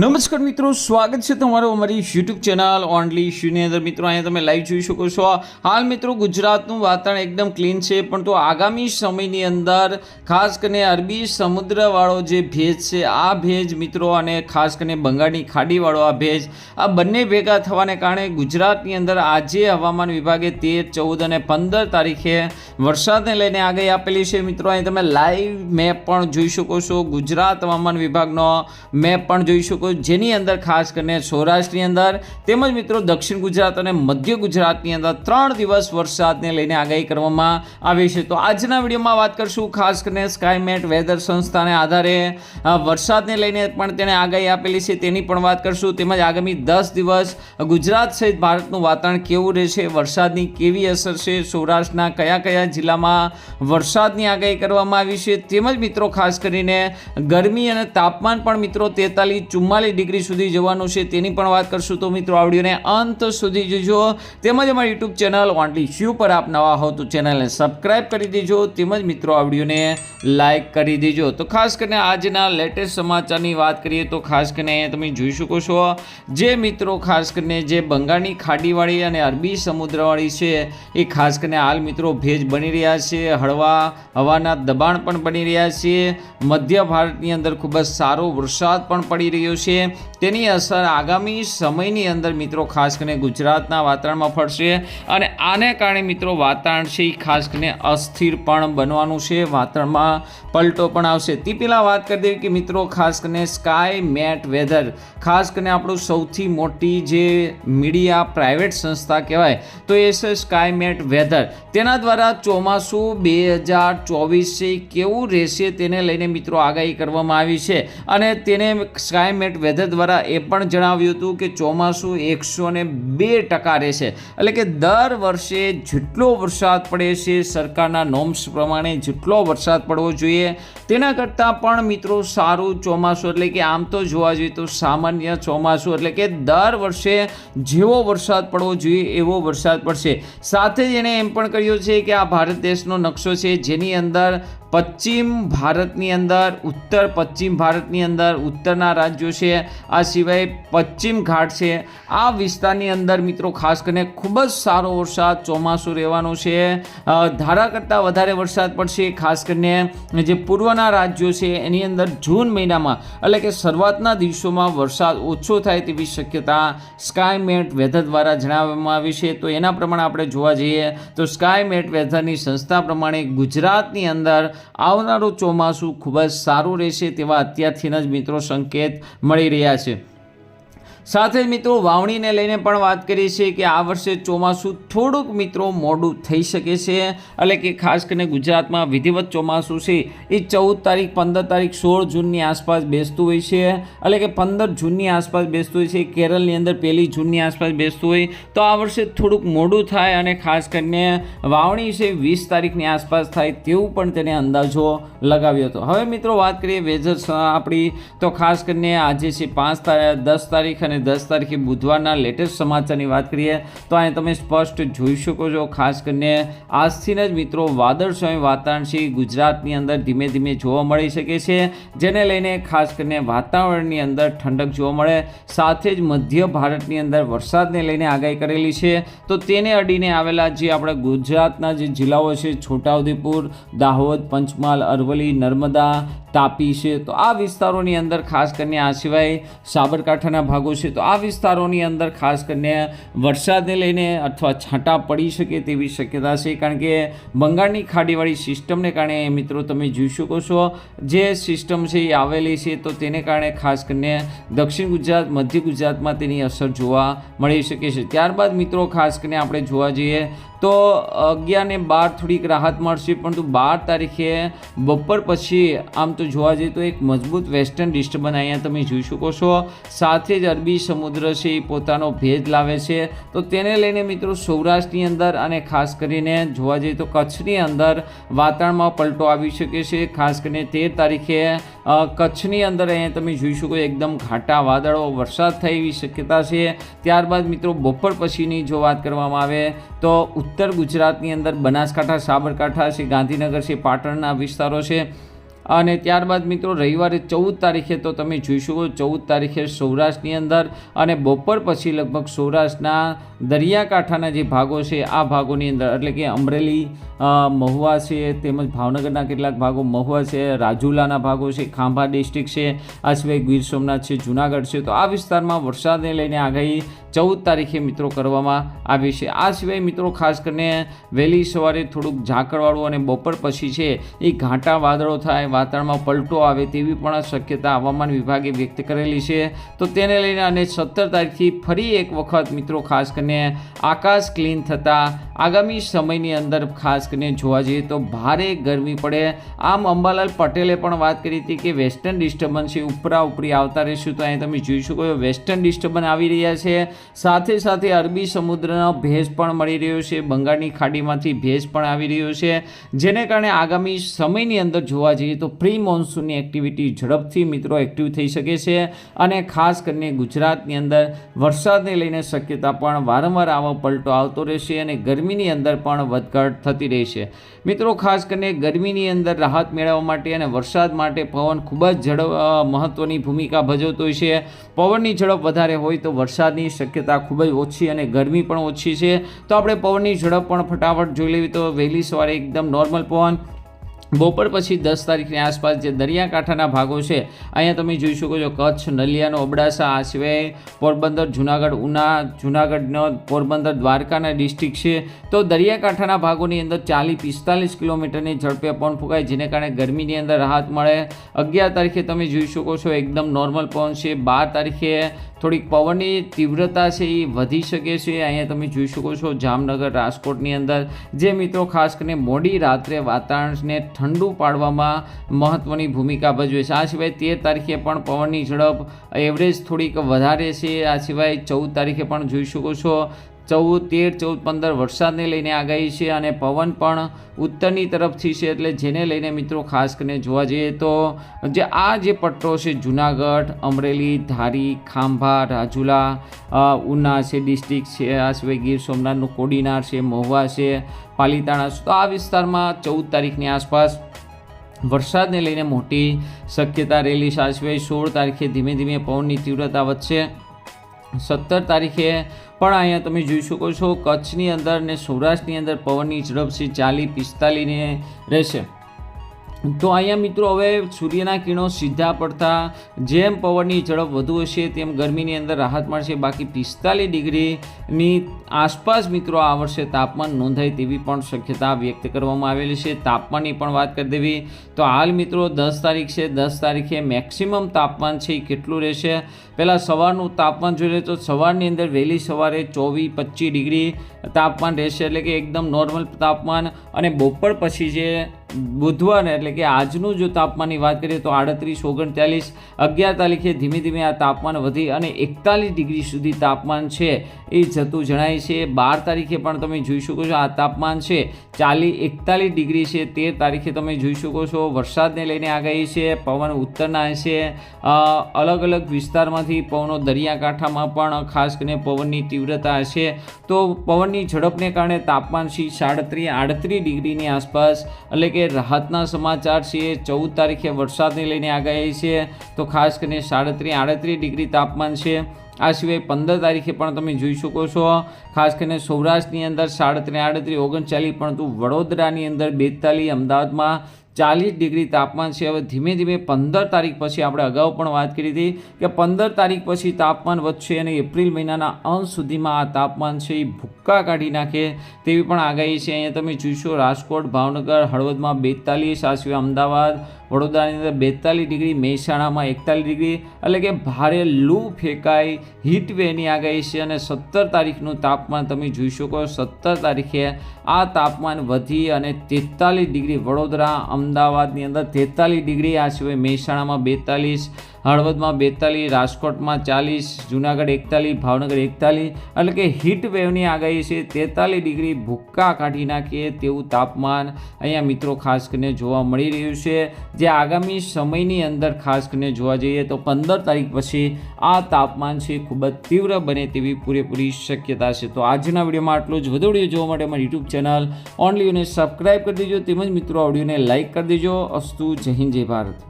નમસ્કાર મિત્રો, સ્વાગત છે તમારું અમારી યુટ્યુબ ચેનલ ઓનલી શૂની અંદર. મિત્રો, અહીંયા તમે લાઈવ જોઈ શકો છો. હાલ મિત્રો, ગુજરાતનું વાતાવરણ એકદમ ક્લીન છે પણ તો આગામી સમયની અંદર ખાસ કરીને અરબી સમુદ્રવાળો જે ભેજ છે, આ ભેજ મિત્રો, અને ખાસ કરીને બંગાળની ખાડીવાળો આ ભેજ, આ બંને ભેગા થવાને કારણે ગુજરાતની અંદર આજે હવામાન વિભાગે તેર, ચૌદ અને પંદર તારીખે વરસાદને લઈને આગાહી આપેલી છે. મિત્રો, અહીં તમે લાઈવ મેપ પણ જોઈ શકો છો. ગુજરાત હવામાન વિભાગનો મેપ પણ જોઈ શકો જેની અંદર ખાસ કરીને સૌરાષ્ટ્રની અંદર તેમજ મિત્રો દક્ષિણ ગુજરાત અને મધ્ય ગુજરાતની અંદર ત્રણ દિવસ વરસાદને લઈને આગાહી કરવામાં આવી છે. તો આજના વિડીયોમાં વાત કરશું ખાસ કરીને સ્કાયમેટ વેધર સંસ્થાને આધારે વરસાદને લઈને પણ તેણે આગાહી આપેલી છે તેની પણ વાત કરશું. તેમજ આગામી દસ દિવસ ગુજરાત સહિત ભારતનું વાતાવરણ કેવું રહેશે, વરસાદની કેવી અસર છે, સૌરાષ્ટ્રના કયા કયા જિલ્લામાં વરસાદની આગાહી કરવામાં આવી છે, તેમજ મિત્રો ખાસ કરીને ગરમી અને તાપમાન પણ મિત્રો તેતાલીસ ચુમ્માલીસ ડિગ્રી સુધી જવાનું છે તેની પણ વાત કરશું તો મિત્રો આ વિડીયોને અંત સુધી જોજો. તેમજ અમારી યુટ્યુબ ચેનલ ઓનલી શ્યુ પર આપ નવા હો તો ચેનલને સબસ્ક્રાઈબ કરી દેજો. તેમજ મિત્રો આ વિડીયોને લાઇક કરી દેજો. તો ખાસ કરીને આજના લેટેસ્ટ સમાચારની વાત કરીએ તો ખાસ કરીને અહીંયા તમે જોઈ શકો છો, જે મિત્રો ખાસ કરીને જે બંગાળની ખાડીવાળી અને અરબી સમુદ્રવાળી છે, એ ખાસ કરીને હાલ મિત્રો ભેજ બની રહ્યા છે, હળવા હવાના દબાણ પણ બની રહ્યા છે, મધ્ય ભારતની અંદર ખૂબ જ સારો વરસાદ પણ પડી રહ્યો છે. તેની અસર આગામી સમયની અંદર મિત્રો ખાસ કરીને ગુજરાતના વાતાવરણમાં ફરશે અને આને કારણે મિત્રો વાતાવરણ છે એ ખાસ કરીને અસ્થિર પણ બનવાનું છે. વાતાવરણમાં પલટો પણ આવશે. તે પહેલાં વાત કરી દઈએ કે મિત્રો ખાસ કરીને સ્કાય મેટ વેધર ખાસ કરીને આપણું સૌથી મોટી જે મીડિયા પ્રાઇવેટ સંસ્થા કહેવાય, તો એ છે સ્કાય મેટ વેધર તેના દ્વારા ચોમાસું બે હજાર ચોવીસ છે કેવું રહેશે તેને લઈને મિત્રો આગાહી કરવામાં આવી છે. અને તેને સ્કાય મેટ વેધર દ્વારા એ પણ જણાવ્યું હતું કે ચોમાસું એકસો ને બે ટકા રહેશે. એટલે કે દર વર્ષે જેટલો વરસાદ પડે છે, સરકારના નોમ્સ પ્રમાણે જેટલો વરસાદ પડવો જોઈએ, તેના કરતાં પણ મિત્રો સારું ચોમાસું, એટલે કે આમ તો જોવા જોઈએ તો સામાન્ય ચોમાસું, એટલે કે દર વર્ષે જેવો વરસાદ પડવો જોઈએ એવો વરસાદ પડશે. સાથે જ એણે એમ પણ કહ્યું છે કે આ ભારત દેશનો નકશો છે, જેની અંદર પશ્ચિમ ભારતની અંદર, ઉત્તર પશ્ચિમ ભારતની અંદર, ઉત્તરના રાજ્યો છે, આ સિવાય પશ્ચિમ ઘાટ છે. આ વિસ્તારની અંદર મિત્રો, ખાસ કરીને ખૂબ જ સારો વરસાદ ચોમાસું રહેવાનો છે. ધારા કરતાં વધારે વરસાદ પડશે, ખાસ કરીને જે પૂર્વના રાજ્યો છે, એની અંદર જૂન મહિનામાં, એટલે કે શરૂઆતના દિવસોમાં વરસાદ ઓછો થાય તેવી શક્યતા સ્કાયમેટ વેધર દ્વારા જણાવવામાં આવી છે. તો એના પ્રમાણે આપણે જોવા જઈએ તો સ્કાયમેટ વેધરની સંસ્થા પ્રમાણે ગુજરાતની અંદર આવનારું ચોમાસું ખૂબ જ સારું રહેશે તેવા અત્યારથી જ મિત્રો સંકેત મળી રહ્યા છે. સાથે મિત્રો, વાવણીને લઈને પણ વાત કરીએ છીએ કે આ વર્ષે ચોમાસું થોડુંક મિત્રો મોડું થઈ શકે છે. એટલે કે ખાસ કરીને ગુજરાતમાં વિધિવત ચોમાસું છે, એ ચૌદ તારીખ, પંદર તારીખ, સોળ જૂનની આસપાસ બેસતું હોય છે. એટલે કે પંદર જૂનની આસપાસ બેસતું હોય છે, કેરળની અંદર પહેલી જૂનની આસપાસ બેસતું હોય, તો આ વર્ષે થોડુંક મોડું થાય અને ખાસ કરીને વાવણી છે, વીસ તારીખની આસપાસ થાય તેવું પણ તેને અંદાજો લગાવ્યો હતો. હવે મિત્રો વાત કરીએ વેધર આપણી, તો ખાસ કરીને આજે છે પાંચ તારીખ દસ તારીખ અને દસ તારીખે બુધવારના લેટેસ્ટ સમાચારની વાત કરીએ, તો અહીં તમે સ્પષ્ટ જોઈ શકો છો, ખાસ કરીને આજથી જ મિત્રો વાદળછાયું વાતાવરણ છે. ગુજરાતની અંદર ધીમે ધીમે જોવા મળી શકે છે, જેને લઈને ખાસ કરીને વાતાવરણની અંદર ઠંડક જોવા મળે, સાથે જ મધ્ય ભારતની અંદર વરસાદને લઈને આગાહી કરેલી છે. તો તેને અડીને આવેલા જે આપણા ગુજરાતના જે જિલ્લાઓ છે, છોટાઉદેપુર, દાહોદ, પંચમહાલ અરવલી નર્મદા તાપી છે. તો આ વિસ્તારોની અંદર ખાસ કરીને આ સિવાય સાબરકાંઠાના ભાગો છે, તો આ વિસ્તારોની અંદર ખાસ કરીને વરસાદને લઈને અથવા છાંટા પડી શકે તેવી શક્યતા છે, કારણ કે બંગાળની ખાડીવાળી સિસ્ટમને કારણે મિત્રો તમે જોઈ શકો છો, જે સિસ્ટમ છે એ આવેલી છે, તો તેને કારણે ખાસ કરીને દક્ષિણ ગુજરાત, મધ્ય ગુજરાતમાં તેની અસર જોવા મળી શકે છે. ત્યારબાદ મિત્રો ખાસ કરીને આપણે જોવા જઈએ તો અગિયાર ને બાર થોડીક રાહત મળશે, પરંતુ બાર તારીખે બપોર પછી આમ તો જોવા જઈએ તો એક મજબૂત વેસ્ટર્ન ડિસ્ટર્બન્સ અહીંયા તમે જોઈ શકો છો. સાથે જ અરબી સમુદ્ર છે, એ પોતાનો ભેદ લાવે છે. તો તેને લઈને મિત્રો સૌરાષ્ટ્રની અંદર અને ખાસ કરીને જોવા જઈએ તો કચ્છની અંદર વાતાવરણમાં પલટો આવી શકે છે. ખાસ કરીને તેર તારીખે કચ્છની અંદર અહીંયા તમે જોઈ શકો એકદમ ઘાટા વાદળો, વરસાદ થાય એવી શક્યતા છે. ત્યારબાદ મિત્રો બપોર પછીની જો વાત કરવામાં આવે તો ઉત્તર ગુજરાતની અંદર બનાસકાંઠા, સાબરકાંઠા છે, ગાંધીનગર છે, પાટણના વિસ્તારો છે. અને ત્યારબાદ મિત્રો રવિવારે ચૌદ તારીખે તો તમે જોઈ શકો ચૌદ તારીખે સૌરાષ્ટ્રની અંદર અને બપોર પછી લગભગ સૌરાષ્ટ્રના દરિયાકાંઠાના જે ભાગો છે, આ ભાગોની અંદર, એટલે કે અમરેલી મહુવા છે, તેમજ ભાવનગરના કેટલાક ભાગો, મહુવા છે, રાજુલાના ભાગો છે, ખાંભા ડિસ્ટ્રિક્ટ છે, આ સિવાય ગીર સોમનાથ છે, જુનાગઢ છે, તો આ વિસ્તારમાં વરસાદને લઈને આગાહી ચૌદ તારીખે મિત્રો કરવામાં આવી છે. આ સિવાય મિત્રો ખાસ કરીને વહેલી સવારે થોડુંક ઝાકળવાળું અને બપોર પછી છે, એ ઘાટા વાદળો થાય વાતાવરણમાં પલટો આવે તેવી પણ શક્યતા હવામાન વિભાગે વ્યક્ત કરેલી છે. તો તેને લઈને અને સત્તર તારીખથી ફરી એક વખત મિત્રો ખાસ કરીને આકાશ ક્લીન થતાં આગામી સમયની અંદર ખાસ કરીને જોવા જઈએ તો ભારે ગરમી પડે. આમ અંબાલાલ પટેલે પણ વાત કરી હતી કે વેસ્ટર્ન ડિસ્ટર્બન્સ છે ઉપરા ઉપરી આવતા રહેશું. તો અહીં તમે જોઈ શકો વેસ્ટર્ન ડિસ્ટર્બન્સ આવી રહ્યા છે. સાથે સાથે અરબી સમુદ્રનો ભેજ પણ મળી રહ્યો છે. બંગાળની ખાડીમાંથી ભેજ પણ આવી રહ્યો છે. જેને કારણે આગામી સમયની અંદર જોવા જઈએ તો પ્રી મોન્સૂનની એક્ટિવિટી ઝડપથી મિત્રો એક્ટિવ થઈ શકે છે અને ખાસ કરીને ગુજરાતની અંદર વરસાદને લઈને શક્યતા પણ વારંવાર આવો પલટો આવતો રહેશે અને ગરમીની અંદર પણ વધઘટ થતી રહેશે. મિત્રો, ખાસ કરીને ગરમીની અંદર રાહત મેળવવા માટે અને વરસાદ માટે પવન ખૂબ જ ઝડપ મહત્ત્વની ભૂમિકા ભજવતો હોય છે. પવનની ઝડપ વધારે હોય તો વરસાદની શક્યતા ખૂબ જ ઓછી અને ગરમી પણ ઓછી છે. તો આપણે પવનની ઝડપ પણ ફટાફટ જોઈ લેવી. તો વહેલી સવારે એકદમ નોર્મલ પવન બપોર પછી દસ તારીખની આસપાસ જે દરિયાકાંઠાના ભાગો છે, અહીંયા તમે જોઈ શકો છો કચ્છ, નલિયાનો અબડાસા આ સિવાય પોરબંદર, જુનાગઢ, ઉના જુનાગઢનો પોરબંદર, દ્વારકાના ડિસ્ટ્રિક્ટ છે. તો દરિયાકાંઠાના ભાગોની અંદર ચાલીસ, પિસ્તાલીસ કિલોમીટરની ઝડપે પવન ફૂંકાય, જેને કારણે ગરમીની અંદર રાહત મળે. અગિયાર તારીખે તમે જોઈ શકો છો, એકદમ નોર્મલ પવન છે. બાર તારીખે થોડીક પવનની તીવ્રતા છે એ વધી શકે છે. અહીંયા તમે જોઈ શકો છો જામનગર રાજકોટની અંદર. જે મિત્રો ખાસ કરીને મોડી રાત્રે વાતાવરણને ઠંડુ પાડવામાં મહત્ત્વની ભૂમિકા ભજવે છે. આ સિવાય તેર તારીખે પણ પવનની ઝડપ એવરેજ થોડીક વધારે છે. આ સિવાય ચૌદ તારીખે પણ જોઈ શકો છો ચૌદ, તેર, ચૌદ, પંદર વરસાદને લઈને આગાહી છે અને પવન પણ ઉત્તરની તરફથી છે એટલે જેને લઈને મિત્રો ખાસ કરીને જોવા જઈએ તો જે આ જે પટ્ટો છે જુનાગઢ, અમરેલી, ધારી, ખાંભા, રાજુલા ઉના છે, ડિસ્ટ્રિક્ટ છે, આ સિવાય ગીર સોમનાથનું કોડીનાર છે, મહુવા છે, પાલીતાણા તો આ વિસ્તારમાં ચૌદ તારીખની આસપાસ વરસાદને લઈને મોટી શક્યતા રહેલી સિવાય સોળ તારીખે ધીમે ધીમે પવનની તીવ્રતા વધશે. સત્તર તારીખે પણ અહીંયા તમે જોઈ શકો છો કચ્છની અંદર ને સૌરાષ્ટ્રની અંદર પવનની ઝડપ છે ચાલીસ પિસ્તાલીસને રહેશે. તો અહીંયા મિત્રો હવે સૂર્યના કિરણો સીધા પડતા જેમ પવનની ઝડપ વધુ હશે તેમ ગરમીની અંદર રાહત મળશે. બાકી પિસ્તાલીસ ડિગ્રીની આસપાસ મિત્રો આ વર્ષે તાપમાન નોંધાય તેવી પણ શક્યતા વ્યક્ત કરવામાં આવેલી છે. તાપમાનની પણ વાત કરી દેવી તો હાલ મિત્રો દસ તારીખ છે. દસ તારીખે મેક્સિમમ તાપમાન છે એ કેટલું રહેશે? પહેલાં સવારનું તાપમાન જોઈએ તો સવારની અંદર વહેલી સવારે ચોવીસ પચીસ ડિગ્રી તાપમાન રહેશે. એટલે કે એકદમ નોર્મલ તાપમાન અને બપોર પછી જે બુધવાર, એટલે કે આજનું જો તાપમાનની વાત કરીએ તો આડત્રીસ, ઓગણચાલીસ, અગિયાર તારીખે ધીમે ધીમે આ તાપમાન વધી અને એકતાલીસ ડિગ્રી સુધી તાપમાન છે એ જતું જણાય છે. બાર તારીખે પણ તમે જોઈ શકો છો આ તાપમાન છે. ચાલી એકતાલીસ ડિગ્રી છે. તેર તારીખે તમે જોઈ શકો છો વરસાદને લઈને આગાહી છે, પવન ઉત્તરના છે. અલગ અલગ વિસ્તારમાંથી પવનો દરિયાકાંઠામાં પણ ખાસ કરીને પવનની તીવ્રતા છે. તો પવનની ઝડપને કારણે તાપમાન છે સાડત્રીસ, આડત્રીસ ડિગ્રીની આસપાસ, એટલે કે રાહતના સમાચાર છે ચૌદ તારીખે વરસાદને લઈને આગાહી છે. તો ખાસ કરીને સાડત્રીસ આડત્રીસ ડિગ્રી તાપમાન છે. આ સિવાય પંદર તારીખે પણ તમે જોઈ શકો છો. ખાસ કરીને સૌરાષ્ટ્રની અંદર સાડત્રીસ આડત્રીસ ઓગણચાલીસ, પરંતુ વડોદરાની અંદર બેતાલીસ, અમદાવાદમાં ચાલીસ ડિગ્રી તાપમાન છે. હવે ધીમે ધીમે પંદર તારીખ પછી આપણે અગાઉ પણ વાત કરી હતી કે પંદર તારીખ પછી તાપમાન વધશે અને એપ્રિલ મહિનાના અંત સુધીમાં આ તાપમાન છે એ ભૂક્કા કાઢી નાખે તેવી પણ આગાહી છે. અહીંયા તમે જોશો, રાજકોટ, ભાવનગર, હળવદમાં બેતાલીસ આ અમદાવાદ, વડોદરાની અંદર બેતાલીસ ડિગ્રી, મહેસાણામાં એકતાલીસ ડિગ્રી, એટલે કે ભારે લૂ ફેંકાય હીટ વેની આગાહી છે અને સત્તર તારીખનું તાપમાન તમે જોઈ શકો સત્તર તારીખે આ તાપમાન વધી અને તેતાલીસ ડિગ્રી વડોદરા, અમદાવાદની અંદર તેતાલીસ ડિગ્રી આ મહેસાણામાં બેતાલીસ હળવદમાં બેતાલીસ, રાજકોટમાં ચાલીસ, જુનાગઢ એકતાલીસ, ભાવનગર એકતાલીસ, એટલે કે હીટ વેવની આગાહી છે, તેતાલીસ ડિગ્રી ભૂક્કા કાઢી નાખીએ તેવું તાપમાન અહીંયા મિત્રો ખાસ કરીને જોવા મળી રહ્યું છે. જે આગામી સમયની અંદર ખાસ કરીને જોવા જઈએ તો પંદર તારીખ પછી આ તાપમાન છે ખૂબ જ તીવ્ર બને તેવી પૂરેપૂરી શક્યતા છે. તો આજના વિડીયોમાં આટલું જ. વધુ વીડિયો જોવા માટે અમારી યુટ્યુબ ચેનલ ઓનલીને સબસ્ક્રાઈબ કરી દેજો. તેમજ મિત્રો ઓડિયોને લાઇક કરી દેજો. અસ્તુ. જય હિન્દ, જય ભારત.